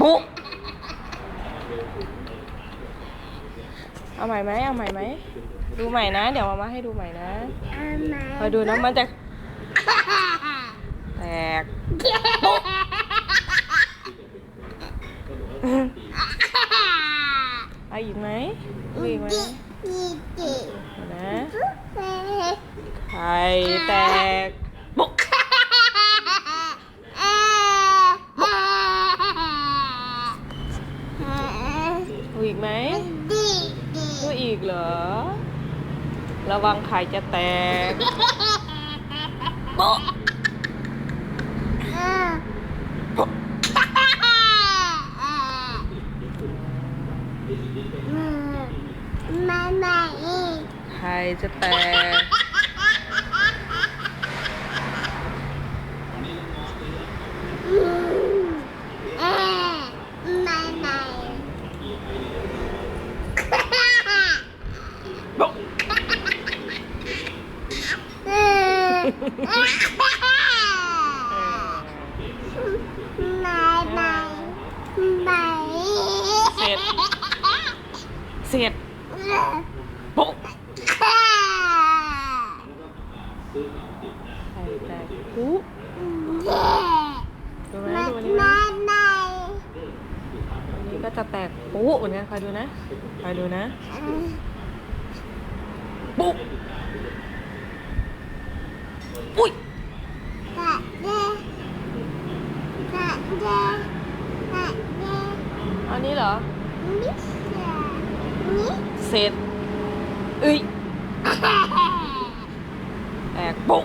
ปุ๊เอาใหม่ไหมเอาใหม่ไหม ดูใหม่นะ เดี๋ยวมามาให้ดูใหม่นะคอยดูนะมันจะแตกปุ๊เอาอีกไหมเอาอีกไหมเดี๋ยวนะไข่แตกปุ๊เอาอีก ไหมเอาอีกเหรอ ระวังไข่จะแตกปุ๊ปุ๊ไข่จะแตก เสร็จ เสร็จปุ๊ไข่แตกปุ๊ดูไหมดูอันนี้ไหมอันนี้ก็จะแตกปุ๊บเหมือนกันคอยดูนะคอยดูนะปุ๊ อุ้ยอันนี้เหรอเสร็จเอ้ยแตกปุ๊ก